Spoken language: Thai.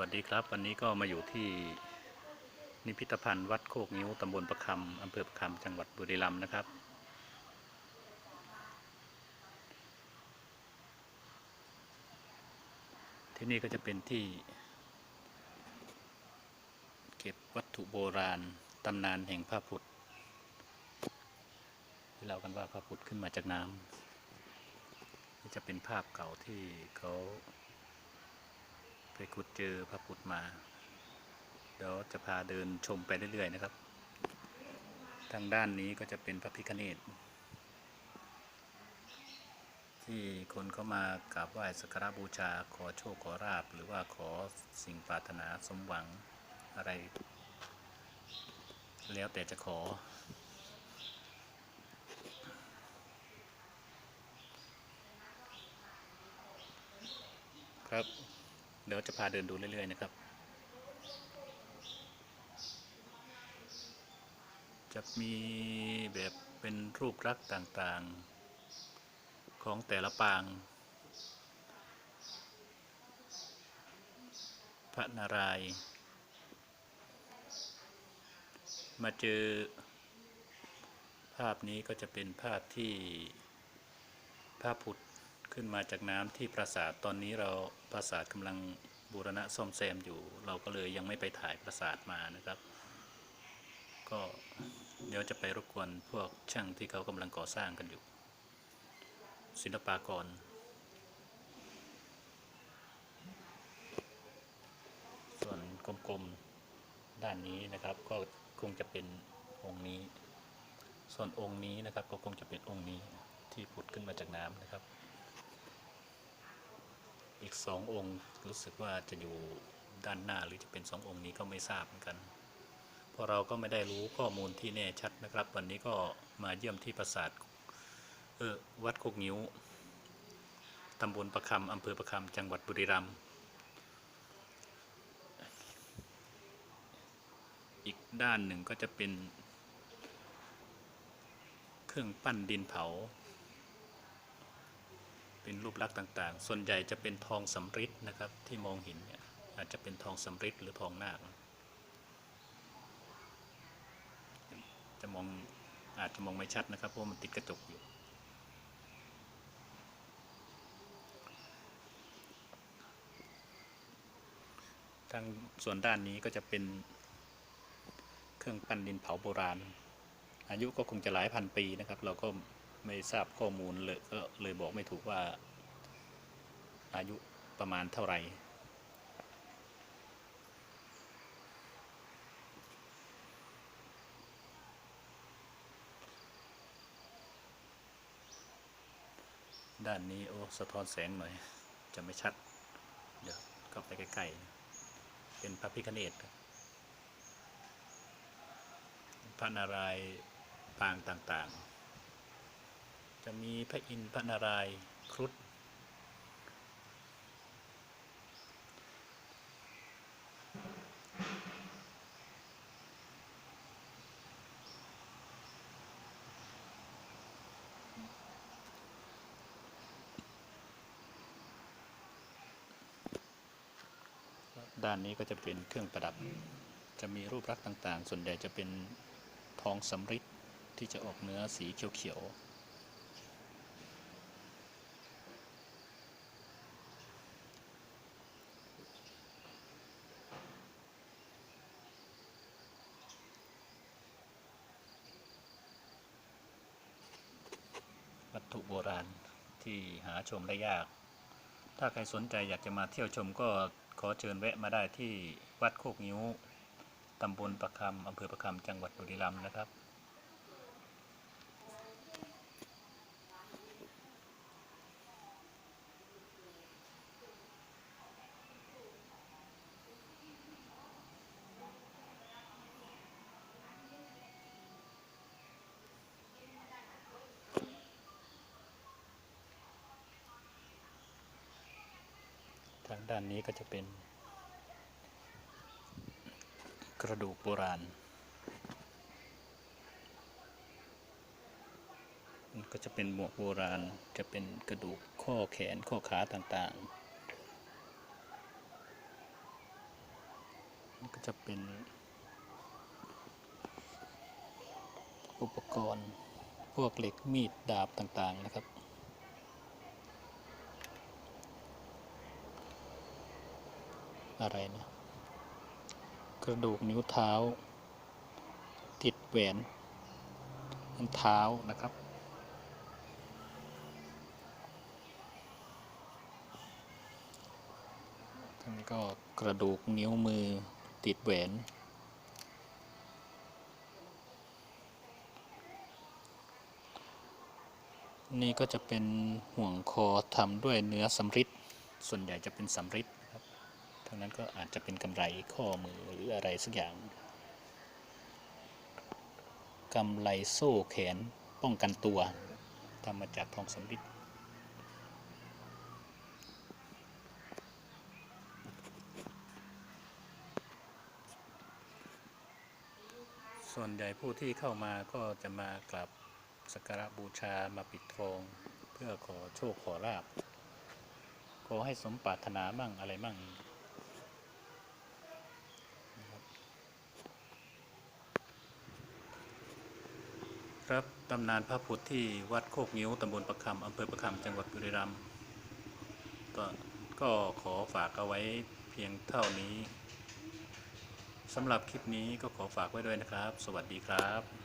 วัสดีครับ วันนี้ก็มาอยู่ที่นิพิธภัณฑ์วัดโคกนิ้วตำบลประคำอำเภอประคำจังหวัดบุรีรัมย์นะครับ ที่นี่ก็จะเป็นที่ เก็บวัตถุโบราณตำนานแห่งพระพุทธที่เรากันว่าพระพุทธขึ้นมาจากน้ำนี่จะเป็นภาพเก่าที่เขา ไปขุดเจอพระพุทธมา เดี๋ยวจะพาเดินชมไปเรื่อยๆนะครับ ทางด้านนี้ก็จะเป็นพระพิฆเนศที่คนเข้ามากราบไหว้สักการบูชาขอโชคขอราบ หรือว่าขอสิ่งปรารถนาสมหวังอะไร แล้วแต่จะขอ ครับ เดี๋ยวจะพาเดินดูเรื่อย ๆ นะครับ จะมีแบบเป็นรูปลักษณ์ต่างๆ ของแต่ละปาง พระนารายณ์มาเจอ ภาพนี้ก็จะเป็นภาพที่พระพุทธ ขึ้นมาจากน้ำที่ปราสาทตอนนี้เราปราสาทกำลังบูรณะซ่อมแซมอยู่ เราก็เลยยังไม่ไปถ่ายปราสาทมานะครับ ก็เดี๋ยวจะไปรบกวนพวกช่างที่เขากำลังก่อสร้างกันอยู่ ศิลปากรส่วนกลมๆด้านนี้นะครับก็คงจะเป็นองค์นี้ ส่วนองค์นี้นะครับก็คงจะเป็นองค์นี้ที่ผุดขึ้นมาจากน้ำนะครับ อีกสององค์รู้สึกว่าจะอยู่ด้านหน้าหรือจะเป็นสององค์นี้ก็ไม่ทราบเหมือนกันเพราะเราก็ไม่ได้รู้ข้อมูลที่แน่ชัดนะครับ วันนี้ก็มาเยี่ยมที่ปราสาทเออวัดโคกงิ้วตำบลประคำอำเภอประคำจังหวัดบุรีรัมย์อีกด้านหนึ่งก็จะเป็น เครื่องปั้นดินเผา เป็นรูปลักษณ์ต่างๆ ส่วนใหญ่จะเป็นทองสำริดนะครับ ที่มองเห็นเนี่ยอาจจะเป็นทองสำริดหรือทองนาคจะมองอาจจะมองไม่ชัดนะครับเพราะมันติดกระจกอยู่ ทางส่วนด้านนี้ก็จะเป็นเครื่องปั้นดินเผาโบราณ อายุก็คงจะหลายพันปีนะครับ เราก็ ไม่ทราบข้อมูลเลยก็เลยบอกไม่ถูกว่าอายุประมาณเท่าไหร่ ด้านนี้ โอ้ สะท้อนแสงหน่อย จะไม่ชัด เดี๋ยวก็ไปใกล้ๆ เป็นพระพิฆเนศครับพระนารายณ์ปางต่างๆ จะมีพระอินทร์พระนารายณ์ครุฑด้านนี้ก็จะเป็นเครื่องประดับ จะมีรูปลักษณ์ต่าง ๆ ส่วนใหญ่จะเป็นทองสำริดที่จะออกเนื้อสีเขียว ๆ ถุโบราณที่หาชมได้ยาก ถ้าใครสนใจอยากจะมาเที่ยวชมก็ขอเชิญแวะมาได้ที่วัดโคกนิ้วตำบลประคำอำเภอประคำจังหวัดบุรีรัมย์นะครับ ด้านนี้ก็จะเป็นกระดูกโบราณมันก็จะเป็นหมวกโบราณ จะเป็นกระดูกข้อแขนข้อขาต่างๆ ก็จะเป็นอุปกรณ์พวกเหล็กมีดดาบต่างๆนะครับ อะไรนะกระดูกนิ้วเท้า ติดแหวนนิ้วเท้านะครับทั้งนี้ก็กระดูกนิ้วมือติดแหวนนี่ก็จะเป็นห่วงคอทำด้วยเนื้อสำริดส่วนใหญ่จะเป็นสำริด รงนั้นก็อาจจะเป็นกำไรข้อมือหรืออะไรสักอย่างกำไรโซ่แขนป้องกันตัวทำมาจากทองสำริดส่วนใหญ่ผู้ที่เข้ามาก็จะมากราบสักการะบูชามาปิดทองเพื่อขอโชคขอลาบขอให้สมปรารถนามั่งอะไรมั่งนะครับ ครับตำนานพระพุทธที่วัดโคกงิ้วตำบลประคำอำเภอประคำจังหวัดบุรีรัมย์ก็ก็ขอฝากเอาไว้เพียงเท่านี้สำหรับคลิปนี้ก็ขอฝากไว้ด้วยนะครับ สวัสดีครับ